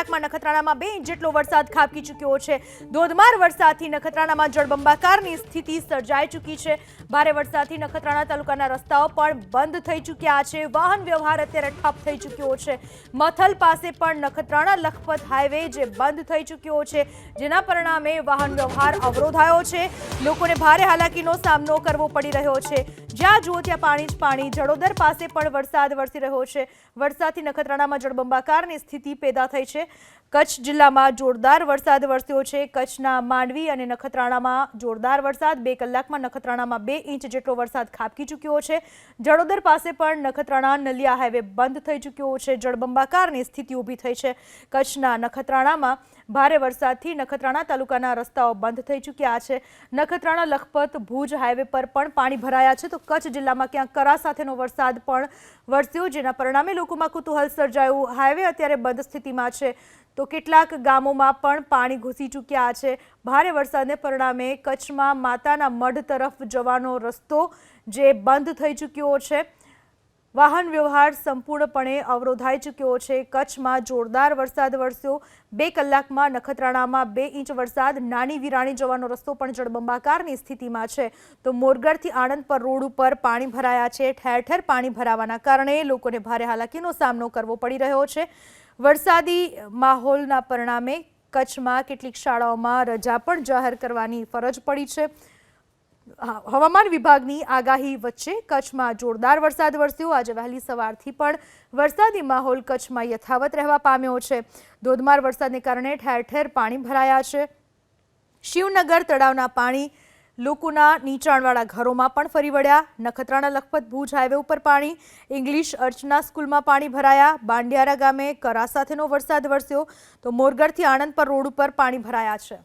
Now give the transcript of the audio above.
કલાકમાં નખત્રાણામાં બે ઇંચ જેટલો વરસાદ ખાબકી ચૂક્યો છે. ધોધમાર વરસાદથી નખત્રાણામાં જળબંબાકારની સ્થિતિ સર્જાઈ ચૂકી છે. ભારે વરસાદથી નખત્રાણા તાલુકાના રસ્તાઓ પણ બંધ થઈ ચૂક્યા છે. વાહન વ્યવહાર અત્યારે ઠપ થઈ ચૂક્યો છે. મથલ પાસે પણ નખત્રાણા લખપત હાઈવે જે બંધ થઈ ચૂક્યો છે, જેના પરિણામે વાહન વ્યવહાર અવરોધાયો છે. લોકોને ભારે હાલાકીનો સામનો કરવો પડી રહ્યો છે. જ્યાં જુઓ, ત્યાં પાણી જ પાણી. જડોદર પાસે પણ વરસાદ વરસી રહ્યો છે. વરસાદથી નખત્રાણામાં જળબંબાકારની સ્થિતિ પેદા થઈ છે. કચ્છ જિલ્લામાં જોરદાર વરસાદ વરસ્યો છે. કચ્છના માંડવી અને નખત્રાણામાં જોરદાર વરસાદ. બે કલાકમાં નખત્રાણામાં બે ઇંચ જેટલો વરસાદ ખાબકી ચૂક્યો છે. જડોદર પાસે પણ નખત્રાણા નલિયા હાઈવે બંધ થઈ ચૂક્યો છે. જળબંબાકારની સ્થિતિ ઊભી થઈ છે. કચ્છના નખત્રાણામાં ભારે વરસાદથી નખત્રાણા તાલુકાના રસ્તાઓ બંધ થઈ ચૂક્યા છે. નખત્રાણા લખપત ભુજ હાઈવે પર પણ પાણી ભરાયા છે. તો કચ્છ જિલ્લામાં ક્યાંક કરા સાથેનો વરસાદ પણ વરસ્યો, જેના પરિણામે લોકોમાં કુતૂહલ સર્જાયું. હાઈવે અત્યારે બંધ સ્થિતિમાં છે. તો કેટલાક ગામોમાં પણ પાણી ઘૂસી ચૂક્યા છે. ભારે વરસાદને પરિણામે કચ્છમાં માતાના મઢ તરફ જવાનો રસ્તો જે બંધ થઈ ચૂક્યો છે. વાહન વ્યવહાર સંપૂર્ણપણે અવરોધાઈ ચૂક્યો છે. કચ્છમાં જોરદાર વરસાદ વરસ્યો. બે કલાકમાં નખત્રાણામાં બે ઇંચ વરસાદ. નાની વિરાણી જવાનો રસ્તો પણ જળબંબાકારની સ્થિતિમાં છે. તો મોરગઢથી આણંદ પર રોડ ઉપર પાણી ભરાયા છે. ઠેર ઠેર પાણી ભરાવાના કારણે લોકોને ભારે હાલાકીનો સામનો કરવો પડી રહ્યો છે. વરસાદી માહોલના પરિણામે કચ્છમાં કેટલીક શાળાઓમાં રજા પણ જાહેર કરવાની ફરજ પડી છે. હવામાન વિભાગની આગાહી વચ્ચે કચ્છમાં જોરદાર વરસાદ વરસ્યો. આજે વહેલી સવારથી પણ વરસાદી માહોલ કચ્છમાં યથાવત રહેવા પામ્યો છે. ધોધમાર વરસાદને કારણે ઠેર ઠેર પાણી ભરાયા છે. શિવનગર તળાવના પાણી લોકોના નીચાણવાળા ઘરોમાં પણ ફરી વળ્યા. નખત્રાણા, લખપત, ભુજ હાઈવે ઉપર પાણી, ઇંગ્લિશ અર્ચના સ્કૂલમાં પાણી ભરાયા. બાંડિયારા ગામે કરા સાથેનો વરસાદ વરસ્યો. તો મોરગઢથી આણંદ પર રોડ ઉપર પાણી ભરાયા છે.